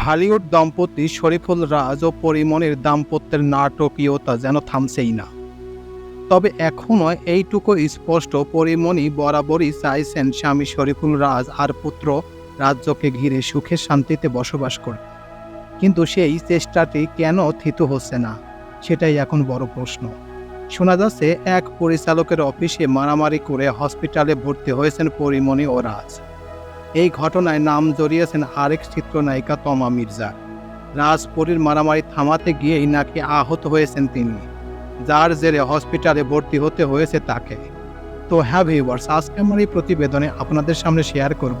ঢালিউড দম্পতি শরীফুল রাজ ও পরিমণির দাম্পত্যের নাটকীয়তা যেন থামছেই না। তবে এখনও এইটুকু স্পষ্ট পরিমণি বরাবরই চাইছেন স্বামী শরীফুল রাজ আর পুত্র রাজ্যকে ঘিরে সুখে শান্তিতে বসবাস করে কিন্তু সেই চেষ্টাটি কেন থিতু হচ্ছে না, সেটাই এখন বড় প্রশ্ন। শোনা যাচ্ছে, এক পরিচালকের অফিসে মারামারি করে হসপিটালে ভর্তি হয়েছেন পরিমণি ও রাজ। এই ঘটনায় নাম জড়িয়েছেন আরেক চিত্রনায়িকা তমা মির্জা। রাজপুরীর মারামারি থামাতে গিয়েই নাকি আহত হয়েছেন তিনি। যার জেরে হসপিটালে ভর্তি হতে হয়েছে তাকে। তো হ্যাঁ ভিউয়ার্স, আজকে আমার এই প্রতিবেদনে আপনাদের সামনে শেয়ার করব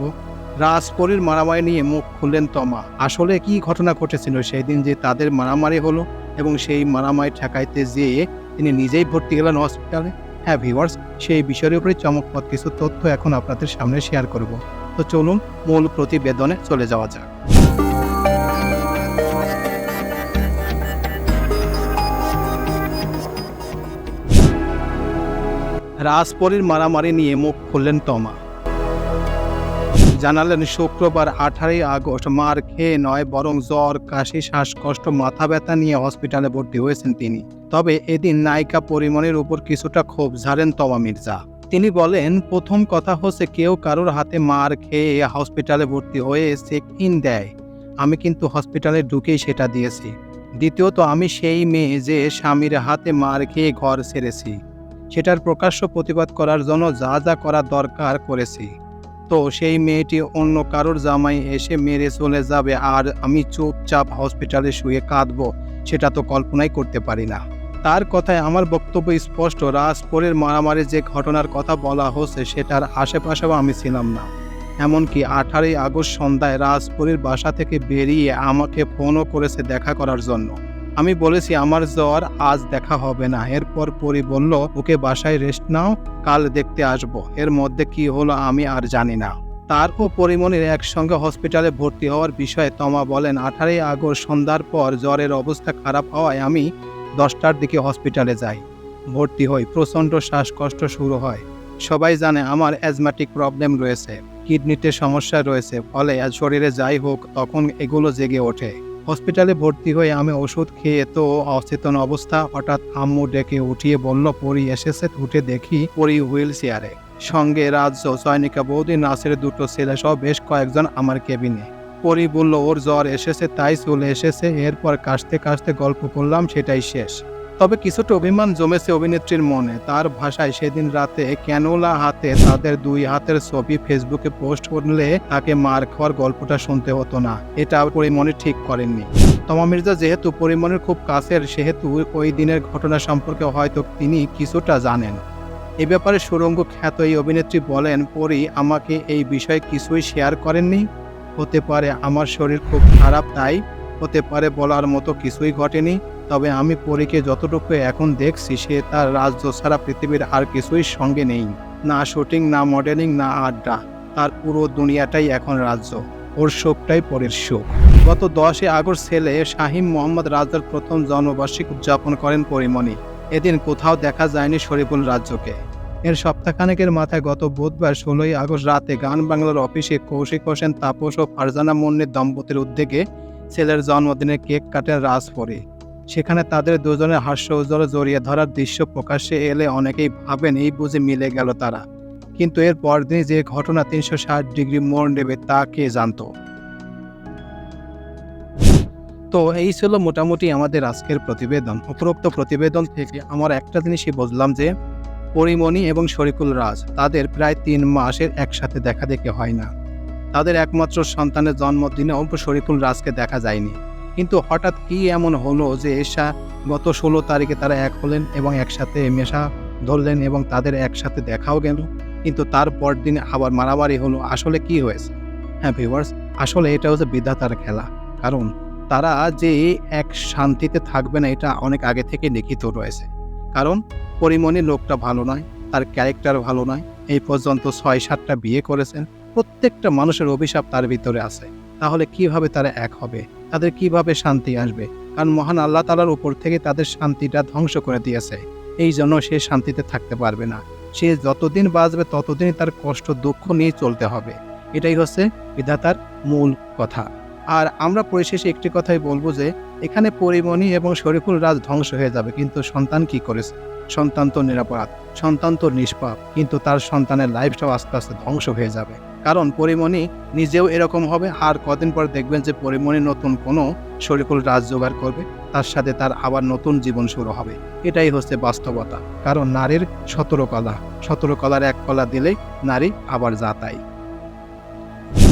রাজপুরীর মারামারি নিয়ে মুখ খুললেন তমা। আসলে কি ঘটনা ঘটেছিল? সেই দিন যে তাদের মারামারি হলো এবং সেই মারামারি ঠেকাইতে যেয়ে তিনি নিজেই ভর্তি গেলেন হসপিটালে। হ্যাঁ ভিউয়ার্স, সেই বিষয়ের উপরে চমকপদ কিছু তথ্য এখন আপনাদের সামনে শেয়ার করব। তো চলুন মূল প্রতিবেদনে চলে যাওয়া যাক। রাজপরীর মারামারি নিয়ে মুখ খুললেন তমা। জানালেন শুক্রবার আঠারোই আগস্ট মার খেয়ে নয়, বরং জ্বর, কাশি, শ্বাসকষ্ট, মাথা ব্যথা নিয়ে হসপিটালে ভর্তি হয়েছেন তিনি। তবে এদিন নায়িকা পরিমণের উপর কিছুটা ক্ষোভ ঝাড়েন তমা মির্জা। তিনি বলেন, প্রথম কথা হচ্ছে কেউ কারোর হাতে মার খেয়ে হসপিটালে ভর্তি হয়ে চেক ইন দেয়। আমি কিন্তু হসপিটালে ঢুকেই সেটা দিয়েছি। দ্বিতীয়ত, আমি সেই মেয়ে যে স্বামীর হাতে মার খেয়ে ঘর ছেড়েছি। সেটার প্রকাশ্য প্রতিবাদ করার জন্য যা যা করা দরকার করেছি। তো সেই মেয়েটি অন্য কারোর জামাই এসে মেরে চলে যাবে আর আমি চুপচাপ হসপিটালে শুয়ে কাঁদবো, সেটা তো কল্পনাই করতে পারি না। তার কথায় আমার বক্তব্য স্পষ্ট। রাজপুরের মারামারি যে ঘটনার কথা বলা হচ্ছে, সেটার আশেপাশেও আমি ছিলাম না। এমনকি আঠারোই আগস্ট সন্ধ্যায় রাজপুরের বাসা থেকে বেরিয়ে আমাকে ফোনও করেছে দেখা করার জন্য। আমি বলেছি, আমার জ্বর আজ দেখা হবে না। এরপর পরি বলল, ওকে বাসায় রেস্ট নাও, কাল দেখতে আসব। এর মধ্যে কি হলো আমি আর জানি না। তার ও পরিমণির একসঙ্গে হসপিটালে ভর্তি হওয়ার বিষয়ে তমা বলেন, আঠারোই আগস্ট সন্ধ্যার পর জ্বরের অবস্থা খারাপ হওয়ায় আমি দশটার দিকে হসপিটালে যাই। ভর্তি হই, প্রচণ্ড শ্বাসকষ্ট শুরু হয়। সবাই জানে আমার অ্যাজমাটিক প্রবলেম রয়েছে, কিডনিতে সমস্যা রয়েছে, ফলে শরীরে যাই হোক, তখন এগুলো জেগে ওঠে। হসপিটালে ভর্তি হয়ে আমি ওষুধ খেয়ে তো অচেতন অবস্থা, হঠাৎ আম্মু ডেকে উঠিয়ে বলল, পরি এসেছে, উঠে দেখি পরি হুইল চেয়ারে। সঙ্গে রাজ্য চয়নিকা বৌদি নাসের দুটো ছেলে সহ বেশ কয়েকজন আমার কেবিনে পরি বলল, ওর জ্বর এসেছে, তাই চলে এসেছে। এরপর কাশতে কাশতে গল্প করলাম, সেটাই শেষ। তবে কিছুটা অভিমান জমেছে অভিনেত্রীর মনে। তার ভাষায় সেদিন রাতে ক্যানোলা হাতে তাদের দুই হাতের ছবি ফেসবুকে পোস্ট করলে তাকে মার খাওয়ার গল্পটা শুনতে হতো না। এটা পরিমণি ঠিক করেননি। তমা মির্জা যেহেতু পরিমণের খুব কাছের, সেহেতু ওই দিনের ঘটনা সম্পর্কে হয়তো তিনি কিছুটা জানেন। এ ব্যাপারে সুরঙ্গ খ্যাত এই অভিনেত্রী বলেন, পরি, আমাকে এই বিষয়ে কিছুই শেয়ার করেননি। হতে পারে আমার শরীর খুব খারাপ, তাই হতে পারে বলার মতো কিছুই ঘটেনি। তবে আমি পরীকে যতটুকু এখন দেখছি, সে তার রাজ্য ছাড়া পৃথিবীর আর কিছুই সঙ্গে নেই। না শুটিং, না মডেলিং, না আড্ডা। তার পুরো দুনিয়াটাই এখন রাজ্য। ওর শোকটাই পরের শোক। গত দশই আগস্ট ছেলে শাহিম মোহাম্মদ রাজার প্রথম জন্মবার্ষিক উদযাপন করেন পরিমণি। এদিন কোথাও দেখা যায়নি শরীফুল রাজ্যকে। এর সপ্তাহখানেকের মাথায় গত বুধবার ষোলোই আগস্ট রাতে গান বাংলার অফিসে কৌশিক হোসেন, তাপস ও ফারজানা মুন্নির দম্পতির উদ্যোগে ছেলের জন্মদিনে কেক কাটেন রাজপুরে। সেখানে তাদের দুজনের হাস্য উজ্জ্বল জড়িয়ে ধরার দৃশ্য প্রকাশ্যে এলে অনেকেই ভাবেন এই বুঝে মিলে গেল তারা। কিন্তু এর পরদিনই যে ঘটনা তিনশো ষাট ডিগ্রি মোড় নেবে তা কে জানতো? তো এই ছিল মোটামুটি আমাদের আজকের প্রতিবেদন। উপরোক্ত প্রতিবেদন থেকে আমার একটা জিনিসই বুঝলাম যে পরিমণি এবং শরিকুল রাজ তাদের প্রায় তিন মাসের একসাথে দেখা দেখে হয় না। তাদের একমাত্র সন্তানের জন্মদিনেও শরিকুল রাজকে দেখা যায়নি। কিন্তু হঠাৎ কি এমন হলো যে এসা গত ষোলো তারিখে তারা এক হলেন এবং একসাথে মেশা ধরলেন এবং তাদের একসাথে দেখাও গেল? কিন্তু তারপর দিন আবার মারামারি হলো। আসলে কি হয়েছে? হ্যাঁ ভিউয়ার্স আসলে এটা হচ্ছে বিধাতার খেলা। কারণ তারা যে এক শান্তিতে থাকবে না, এটা অনেক আগে থেকে লিখিত রয়েছে। কারণ পরিমণি লোকটা ভালো নয়, তার ক্যারেক্টার ভালো নয়। এই পর্যন্ত ছয়, সাতটা বিয়ে করেছেন, প্রত্যেকটা মানুষের অভিশাপ তার ভিতরে আছে। তাহলে কীভাবে তারা এক হবে? তাদের কীভাবে শান্তি আসবে? কারণ মহান আল্লাহ তালার উপর থেকে তাদের শান্তিটা ধ্বংস করে দিয়েছে। এই জন্য সে শান্তিতে থাকতে পারবে না। সে যতদিন বাঁচবে, ততদিনই তার কষ্ট, দুঃখ নিয়ে চলতে হবে। এটাই হচ্ছে বিধাতার মূল কথা। আর আমরা পরিশেষে একটি কথাই বলব যে, এখানে পরিমণি এবং শরীফুল রাজ ধ্বংস হয়ে যাবে, কিন্তু সন্তান কি করেছে? সন্তান তো নিরাপরাধ, সন্তান তো নিষ্পাপ, কিন্তু তার সন্তানের লাইফটাও আস্তে আস্তে ধ্বংস হয়ে যাবে। কারণ পরিমণি নিজেও এরকম হবে, আর কদিন পর দেখবেন যে পরিমণি নতুন কোনো শরীফুল রাজ জোগাড় করবে, তার সাথে তার আবার নতুন জীবন শুরু হবে। এটাই হচ্ছে বাস্তবতা, কারণ নারীর সতেরো কলা, সতেরো কলার এক কলা দিলেই নারী আবার যাতাই